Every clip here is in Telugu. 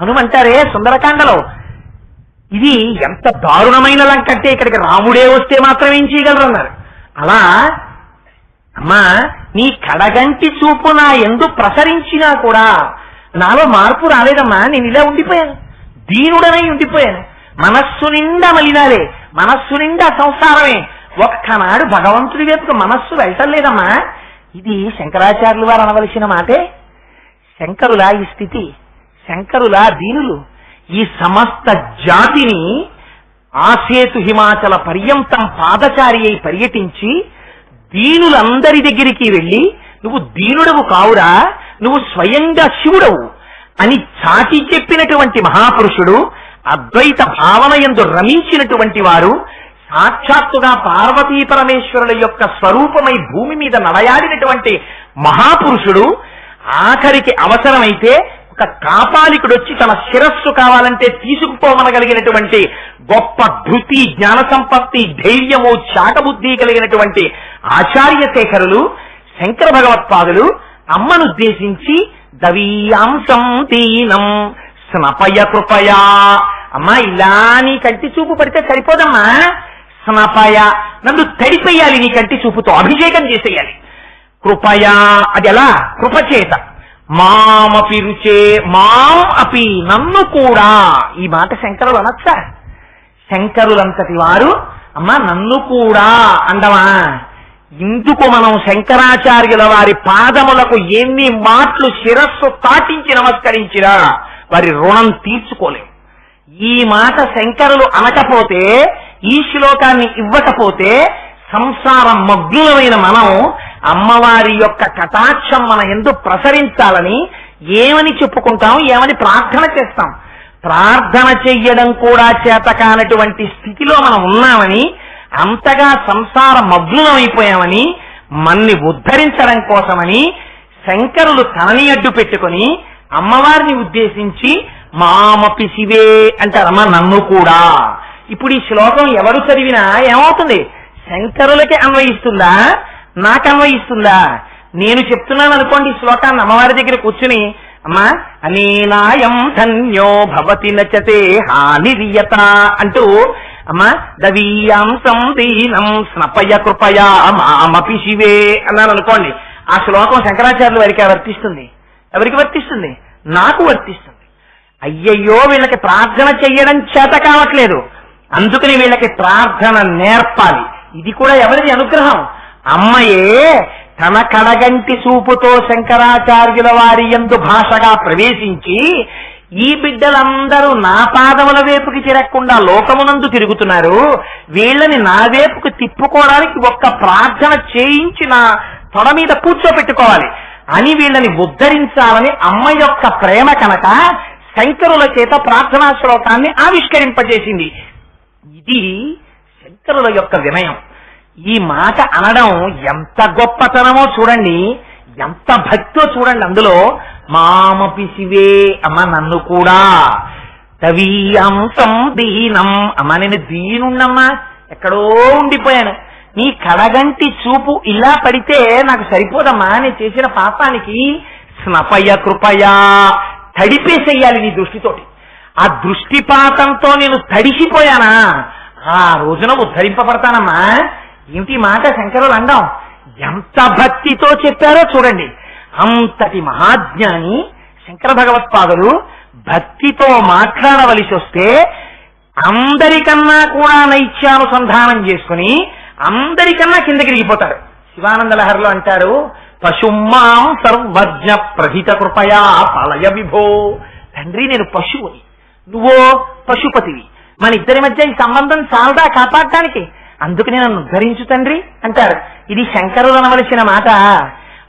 హనుమంటారే సుందరకాండలో. ఇది ఎంత దారుణమైన లంకంటే ఇక్కడికి రాముడే వస్తే మాత్రం ఏం చేయగలరు అన్నారు అలా అమ్మా నీ కడగంటి చూపు నా ఎందు ప్రసరించినా కూడా నాలో మార్పు రాలేదమ్మా నేను ఇలా ఉండిపోయాను. దీనుడనై ఉండిపోయాను. మనస్సు నిండా మలినాలే మనస్సు నిండా సంసారమే. ఒక్కనాడు భగవంతుడి వైపుకు మనస్సు వెళ్ళటం లేదమ్మా ఇది శంకరాచార్యులు వారు అనవలసిన మాటే. శంకరుల ఈ స్థితి. శంకరుల దీనులు. ఈ సమస్త జాతిని ఆసేతు హిమాచల పర్యంతం పాదచారి అయి పర్యటించి దీనులందరి దగ్గరికి వెళ్ళి నువ్వు దీనుడవు కావురా నువ్వు స్వయంగా శివుడవు అని చాటి చెప్పినటువంటి మహాపురుషుడు అద్వైత భావన ఎందు రమించినటువంటి వారు సాక్షాత్తుగా పార్వతీ పరమేశ్వరుల యొక్క స్వరూపమై భూమి మీద నడయాడినటువంటి మహాపురుషుడు ఆఖరికి అవసరమైతే ఒక కాపాలికుడు వచ్చి తన శిరస్సు కావాలంటే తీసుకుపోమనగలిగినటువంటి గొప్ప ధృతి జ్ఞాన సంపత్తి ధైర్యము చాటబుద్ధి కలిగినటువంటి ఆచార్య శేఖరులు శంకర భగవత్పాదులు అమ్మనుద్దేశించి దవీయాంశం దీనం స్నపయ కృపయా. అమ్మా ఇలా నీ కంటి చూపు పడితే సరిపోదమ్మా. స్నపయ. నన్ను తడిపేయాలి నీ కంటి చూపుతో అభిషేకం చేసేయాలి. కృపయా. అది ఎలా? కృపచేత. మామపి రుచే మాం అపి నన్ను కూడా. ఈ మాట శంకరులు అనొచ్చా. శంకరులంతటి వారు అమ్మా నన్ను కూడా అండమా ఇందుకు మనం శంకరాచార్యుల వారి పాదములకు ఎన్ని మాటలు శిరస్సు తాటించి నమస్కరించినా వారి రుణం తీర్చుకోలేం. ఈ మాట శంకరులు అనకపోతే ఈ శ్లోకాన్ని ఇవ్వకపోతే సంసారం మగ్నులమైన మనం అమ్మవారి యొక్క కటాక్షం మన ఎందు ప్రసరించాలని ఏమని చెప్పుకుంటాం? ఏమని ప్రార్థన చేస్తాం? ప్రార్థన చెయ్యడం కూడా చేత కానటువంటి స్థితిలో మనం ఉన్నామని అంతగా సంసార మగ్నమైపోయామని మన్ని ఉద్ధరించడం కోసమని శంకరులు తనని అడ్డు పెట్టుకొని అమ్మవారిని ఉద్దేశించి మామపి శివే అంటారమ్మా నన్ను కూడా. ఇప్పుడు ఈ శ్లోకం ఎవరు చదివినా ఏమవుతుంది? శంకరులకి అన్వయిస్తుందా? నాకు అన్వయిస్తుందా నేను చెప్తున్నాను అనుకోండి ఈ శ్లోకాన్ని అమ్మవారి దగ్గర కూర్చుని అమ్మా అనీనాయం ధన్యో భవతి నచతే హానిరియత అంటూ అమ్మా దవీయాంసం దీనం స్నపయ కృపయా మామపి శివే అన్నాను అనుకోండి ఆ శ్లోకం శంకరాచార్యుల వారికి వర్తిస్తుంది. ఎవరికి వర్తిస్తుంది? నాకు వర్తిస్తుంది. అయ్యయ్యో వీళ్ళకి ప్రార్థన చెయ్యడం చేత కావట్లేదు. అందుకని వీళ్ళకి ప్రార్థన నేర్పాలి. ఇది కూడా ఎవరిది అనుగ్రహం? అమ్మయే తన కడగంటి చూపుతో శంకరాచార్యుల వారి ఎందు భాషగా ప్రవేశించి ఈ బిడ్డలందరూ నా పాదముల వైపుకి తిరగకుండా లోకమునందు తిరుగుతున్నారు. వీళ్ళని నా వైపుకు తిప్పుకోవడానికి ఒక్క ప్రార్థన చేయించి నా తొడ మీద కూర్చోపెట్టుకోవాలి. అని వీళ్ళని ఉద్ధరించాలని అమ్మ యొక్క ప్రేమ కనుక శంకరుల చేత ప్రార్థనా శ్లోకాన్ని ఆవిష్కరింపజేసింది. ఇది శంకరుల యొక్క వినయం. ఈ మాట అనడం ఎంత గొప్పతనమో చూడండి ఎంత భక్తో చూడండి అందులో మామపి శివే అమ్మ నన్ను కూడా. తవీయంసం దీనం అమ్మ నేను దీనున్నమ్మా ఎక్కడో ఉండిపోయాను. నీ కడగంటి చూపు ఇలా పడితే నాకు సరిపోదమ్మా నేను చేసిన పాపానికి స్నపయ కృపయా. తడిపేసేయాలి నీ దృష్టితోటి. ఆ దృష్టిపాతంతో నేను తడిసిపోయానా? ఆ రోజున ఉద్ధరింపబడతానమ్మా. ఏమిటి మాట శంకరులు అండం ఎంత భక్తితో చెప్పారో చూడండి. అంతటి మహాజ్ఞాని శంకర భగవత్పాదులు భక్తితో మాట్లాడవలసి వస్తే అందరికన్నా కూడా నైత్యానుసంధానం చేసుకుని అందరికన్నా కిందకి దిగిపోతారు. శివానంద లహరిలో అంటారు పశుమాం సర్వజ్ఞ ప్రహిత కృపయా పాలయ విభో. తండ్రి నేను పశువుని నువ్వో పశుపతివి. మన ఇద్దరి మధ్య ఈ సంబంధం చాలదా కాపాడటానికి అందుకని నన్ను ఉద్ధరించు తండ్రి అంటారు. ఇది శంకరులు అనవలసిన మాట.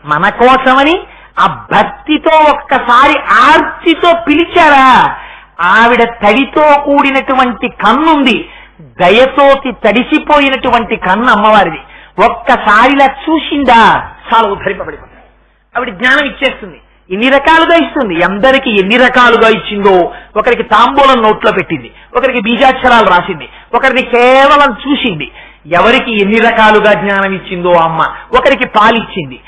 మన కోసమని ఆ భక్తితో ఒక్కసారి ఆర్తితో పిలిచారా ఆవిడ తడితో కూడినటువంటి కన్నుంది. దయతోటి తడిసిపోయినటువంటి కన్ను అమ్మవారిది. ఒక్కసారిలా చూసిందా? చాలా ఉద్ధరింపబడిపోతుంది. ఆవిడ జ్ఞానం ఇచ్చేస్తుంది. ఎన్ని రకాలుగా ఇస్తుంది. ఎందరికి ఎన్ని రకాలుగా ఇచ్చిందో ఒకరికి తాంబూలం నోట్లో పెట్టింది. ఒకరికి బీజాక్షరాలు రాసింది. ఒకరిని కేవలం చూసింది. ఎవరికి ఎన్ని రకాలుగా జ్ఞానం ఇచ్చిందో అమ్మ? ఒకరికి పాలిచ్చింది.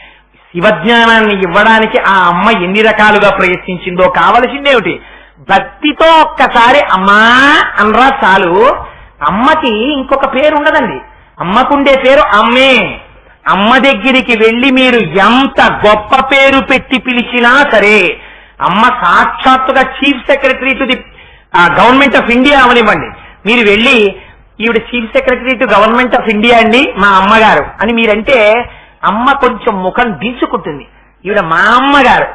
శివజ్ఞానాన్ని ఇవ్వడానికి ఆ అమ్మ ఎన్ని రకాలుగా ప్రయత్నించిందో కావలసిందేమిటి భక్తితో ఒక్కసారి అమ్మా అనరా చాలు. అమ్మకి ఇంకొక పేరు ఉండదండి. అమ్మకుండే పేరు అమ్మే. అమ్మ దగ్గరికి వెళ్ళి మీరు ఎంత గొప్ప పేరు పెట్టి పిలిచినా సరే అమ్మ సాక్షాత్తుగా chief secretary to the government of India అవనివ్వండి. మీరు వెళ్ళి ఈవిడ chief secretary to government of India అండి మా అమ్మగారు. అని మీరంటే అమ్మ కొంచెం ముఖం దించుకుంటుంది ఈవిడ మా అమ్మగారు.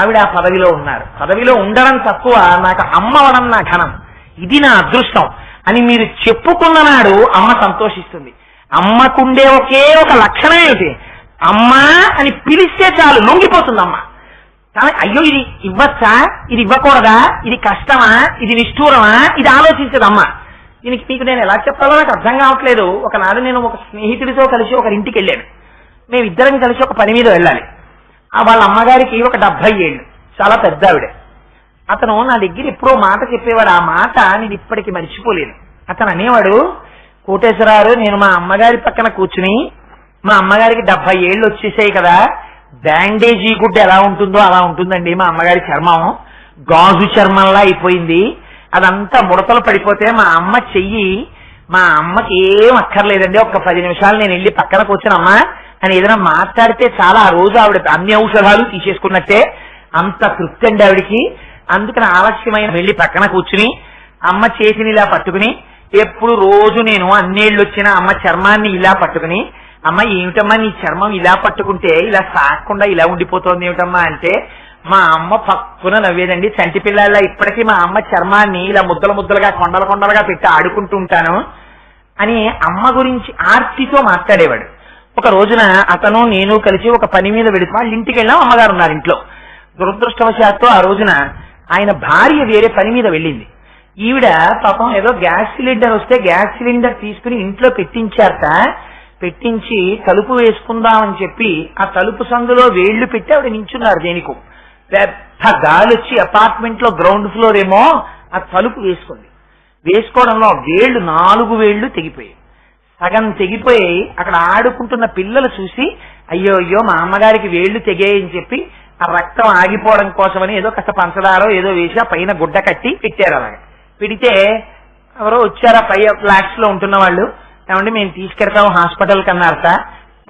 ఆవిడ ఆ పదవిలో ఉన్నారు. పదవిలో ఉండడం తక్కువ నాకు అమ్మ అవడం నా ఘనం. ఇది నా అదృష్టం. అని మీరు చెప్పుకున్న నాడు అమ్మ సంతోషిస్తుంది. అమ్మకుండే ఒకే ఒక లక్షణం ఏమిటి అమ్మా అని పిలిస్తే చాలు లొంగిపోతుంది అమ్మ కానీ అయ్యో ఇది ఇవ్వచ్చా? ఇది ఇవ్వకూడదా? ఇది కష్టమా? ఇది నిష్ఠూరమా? ఇది ఆలోచించదు అమ్మ దీనికి మీకు నేను ఎలా చెప్పాలో నాకు అర్థం కావట్లేదు. ఒకనాడు నేను ఒక స్నేహితుడితో కలిసి ఒకరి ఇంటికి వెళ్ళాను. మేమిద్దరం కలిసి ఒక పని మీద వెళ్ళాలి. ఆ వాళ్ళ అమ్మగారికి ఒక డెబ్బై ఏళ్ళు. చాలా పెద్ద ఆవిడ. అతను నా దగ్గర ఎప్పుడో మాట చెప్పేవాడు. ఆ మాట నేను ఇప్పటికి మర్చిపోలేను. అతను అనేవాడు కోటేశ్వరారు నేను మా అమ్మగారి పక్కన కూర్చుని మా అమ్మగారికి డెబ్బై ఏళ్ళు వచ్చేసాయి కదా. బ్యాండేజీ గుడ్డ ఎలా ఉంటుందో అలా ఉంటుందండి మా అమ్మగారి చర్మం. గాజు చర్మంలా అయిపోయింది. అదంతా ముడతలు పడిపోతే మా అమ్మ చెయ్యి మా అమ్మకి ఏం అక్కర్లేదండి. ఒక్క పది నిమిషాలు నేను వెళ్ళి పక్కన కూర్చునమ్మా అని ఏదైనా మాట్లాడితే చాలా ఆ రోజు ఆవిడ అన్ని ఔషధాలు తీసేసుకున్నట్టే. అంత తృప్తి అండి ఆవిడికి. అందుకని ఆలస్యమైన వెళ్ళి పక్కన కూర్చుని అమ్మ చేతిని ఇలా పట్టుకుని ఎప్పుడు రోజు నేను అన్నేళ్ళు వచ్చిన అమ్మ చర్మాన్ని ఇలా పట్టుకుని అమ్మ ఏమిటమ్మా నీ చర్మం ఇలా పట్టుకుంటే ఇలా సాగకుండా ఇలా ఉండిపోతోంది ఏమిటమ్మా అంటే మా అమ్మ పక్కున నవ్వేదండి. చంటి పిల్లల ఇప్పటికీ మా అమ్మ చర్మాన్ని ఇలా ముద్దలు ముద్దలుగా కొండలు కొండలుగా పెట్టి ఆడుకుంటూ ఉంటాను అని అమ్మ గురించి ఆర్తితో మాట్లాడేవాడు. ఒక రోజున అతను నేను కలిసి ఒక పని మీద వెళితే వాళ్ళ ఇంటికి వెళ్ళాం అమ్మగారు ఉన్నారు ఇంట్లో. దురదృష్టవశాత్తు ఆ రోజున ఆయన భార్య వేరే పని మీద వెళ్ళింది. ఈవిడ పాపం ఏదో గ్యాస్ సిలిండర్ వస్తే గ్యాస్ సిలిండర్ తీసుకుని ఇంట్లో పెట్టించారట. పెట్టించి తలుపు వేసుకుందామని చెప్పి ఆ తలుపు సందులో వేళ్ళు పెట్టి ఆవిడ నించున్నారు దేనికో. పెద్ద గాలి వచ్చి అపార్ట్మెంట్లో గ్రౌండ్ ఫ్లోర్ ఏమో ఆ తలుపు వేసుకుంది వేసుకోవడంలో వేళ్ళు నాలుగు వేళ్ళు తెగిపోయాయి. సగం తెగిపోయి అక్కడ ఆడుకుంటున్న పిల్లలు చూసి అయ్యో అయ్యో మా అమ్మగారికి వేళ్ళు తెగేయని చెప్పి ఆ రక్తం ఆగిపోవడం కోసమని ఏదో కాస్త పంచదారో ఏదో వేసి ఆ పైన గుడ్డ కట్టి పెట్టారు అలాగే. పెడితే ఎవరో వచ్చారా పై ఫ్లాట్స్లో ఉంటున్న వాళ్ళు. ఏమంటే మేము తీసుకెడతాం హాస్పిటల్ కన్నారట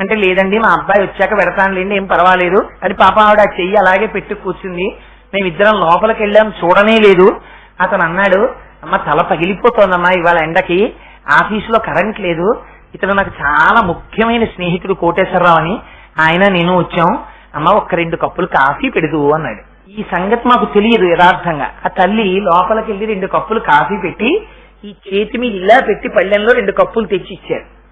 అంటే లేదండి మా అబ్బాయి వచ్చాక పెడతానులేండి ఏం పర్వాలేదు. అని పాప ఆవిడ ఆ చెయ్యి అలాగే పెట్టి కూర్చుంది. మేమిద్దరం లోపలికి వెళ్ళాం చూడనే లేదు. అతను అన్నాడు అమ్మ తల పగిలిపోతోందమ్మా ఇవాళ ఎండకి. ఆఫీసులో కరెంట్ లేదు. ఇతను నాకు చాలా ముఖ్యమైన స్నేహితుడు కోటేశ్వరరావు అని. ఆయన నేను వచ్చాం. అమ్మ ఒక్క రెండు కప్పులు కాఫీ పెడుదు అన్నాడు. ఈ సంగతి మాకు తెలియదు యథార్థంగా. ఆ తల్లి లోపలికి వెళ్ళి రెండు కప్పులు కాఫీ పెట్టి ఈ చేతి మీద ఇలా పెట్టి పళ్ళెంలో రెండు కప్పులు తెచ్చి ఇచ్చారు